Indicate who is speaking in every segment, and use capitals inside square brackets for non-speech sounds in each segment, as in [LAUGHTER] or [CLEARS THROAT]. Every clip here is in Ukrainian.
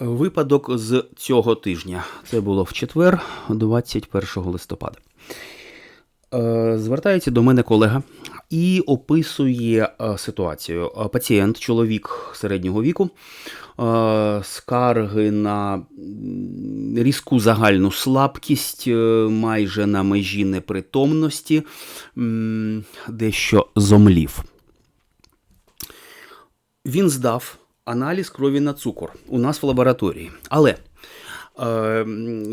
Speaker 1: Випадок з цього тижня. Це було в четвер, 21 листопада. Е, Звертається до мене колега і описує е, ситуацію. Е, Пацієнт, чоловік середнього віку, скарги на різку загальну слабкість, майже на межі непритомності, дещо зомлів. Він здав аналіз крові на цукор у нас в лабораторії. Але е,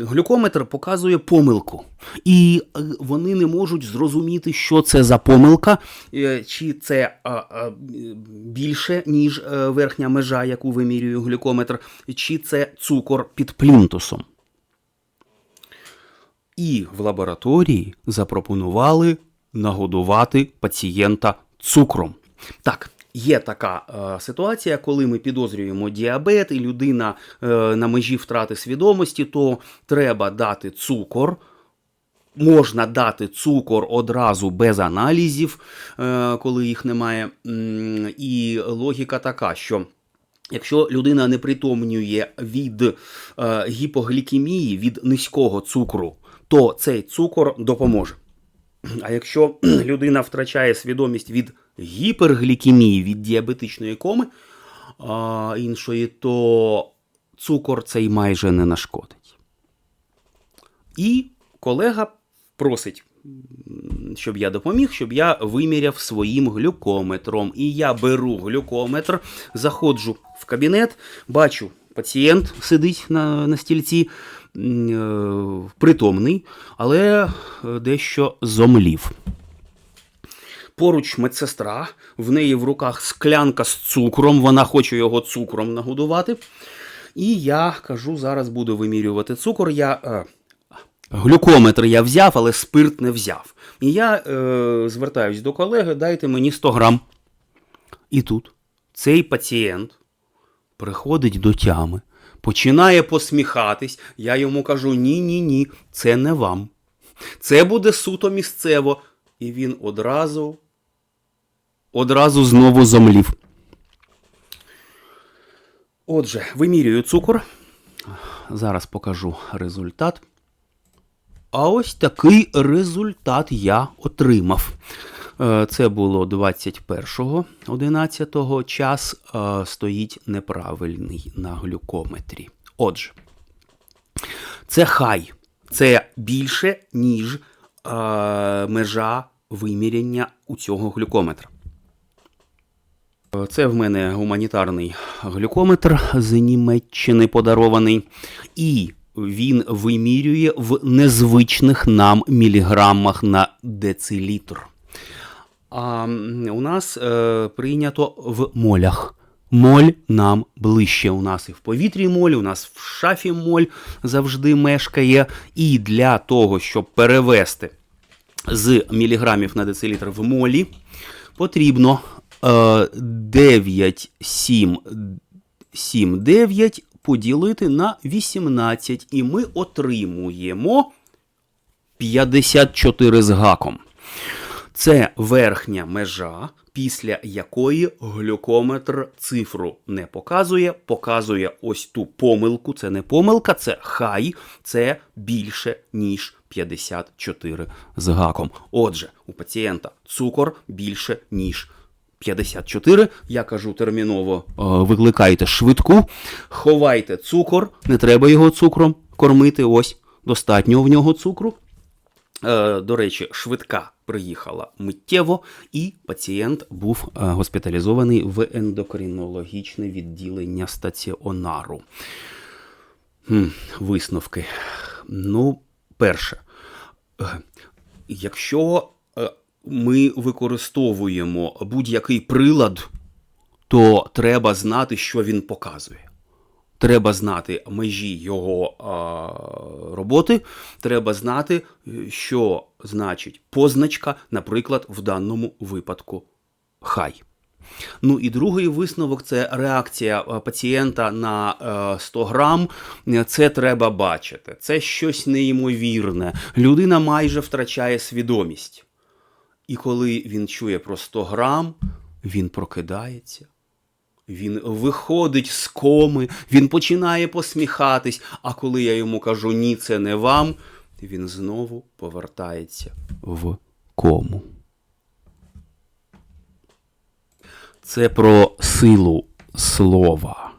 Speaker 1: глюкометр показує помилку. І е, вони не можуть зрозуміти, що це за помилка, е, чи це е, е, більше, ніж е, верхня межа, яку вимірює глюкометр, чи це цукор під плінтусом. І в лабораторії запропонували нагодувати пацієнта цукром. Так, є така е, ситуація, коли ми підозрюємо діабет, і людина е, на межі втрати свідомості, то треба дати цукор. Можна дати цукор одразу без аналізів, е, коли їх немає. І логіка така, що Якщо людина не притомнює від е, гіпоглікемії, від низького цукру, то цей цукор допоможе. А якщо [CLEARS THROAT] людина втрачає свідомість від гіперглікемії, від діабетичної коми а, іншої, то цукор цей майже не нашкодить. І колега просить, щоб я допоміг, щоб я виміряв своїм глюкометром. І я беру глюкометр, заходжу в кабінет, бачу, пацієнт сидить на, на стільці, притомний, але е, дещо зомлів. Поруч медсестра, в неї в руках склянка з цукром, вона хоче його цукром нагодувати. І я кажу, зараз буду вимірювати цукор. Я, е, глюкометр я взяв, але спирт не взяв. І я е, звертаюсь до колеги, дайте мені 100 грам. І тут цей пацієнт приходить до тями, починає посміхатись. Я йому кажу: ні, ні, ні, це не вам. Це буде суто місцево. І він одразу, одразу знову зомлів. Отже, вимірюю цукор. Зараз покажу результат. А ось такий результат я отримав. Е, Це було 21.11. Час е, стоїть неправильний на глюкометрі. Отже, це хай. Це більше, ніж е, межа виміряння у цього глюкометра. Е, Це в мене гуманітарний глюкометр з Німеччини подарований. І він вимірює в незвичних нам міліграмах на децилітр. А у нас е, прийнято в молях. Моль нам ближче. У нас і в повітрі моль, у нас в шафі моль завжди мешкає. І для того, щоб перевести з міліграмів на децилітр в молі, потрібно е, 9, 7, 7, 9 поділити на 18. І ми отримуємо 54 з гаком. Це верхня межа, після якої глюкометр цифру не показує, показує ось ту помилку. Це не помилка, це хай, це більше, ніж 54 з гаком. Отже, у пацієнта цукор більше, ніж 54. Я кажу терміново, е, викликайте швидку, ховайте цукор, не треба його цукром кормити. Ось достатньо в нього цукру. Е, До речі, швидка приїхала миттєво, і пацієнт був е, госпіталізований в ендокринологічне відділення стаціонару. Висновки. Ну, перше, е, якщо е, ми використовуємо будь-який прилад, то треба знати, що він показує. Треба знати межі його а, роботи, треба знати, що значить позначка, наприклад, в даному випадку хай. Ну і другий висновок це реакція пацієнта на е, 100 грам. Е, Це треба бачити. Це щось неймовірне. Людина майже втрачає свідомість. І коли він чує про 100 грам, він прокидається, Він виходить з коми, він починає посміхатись, а коли я йому кажу ні, це не вам, він знову повертається в кому. Це про силу слова.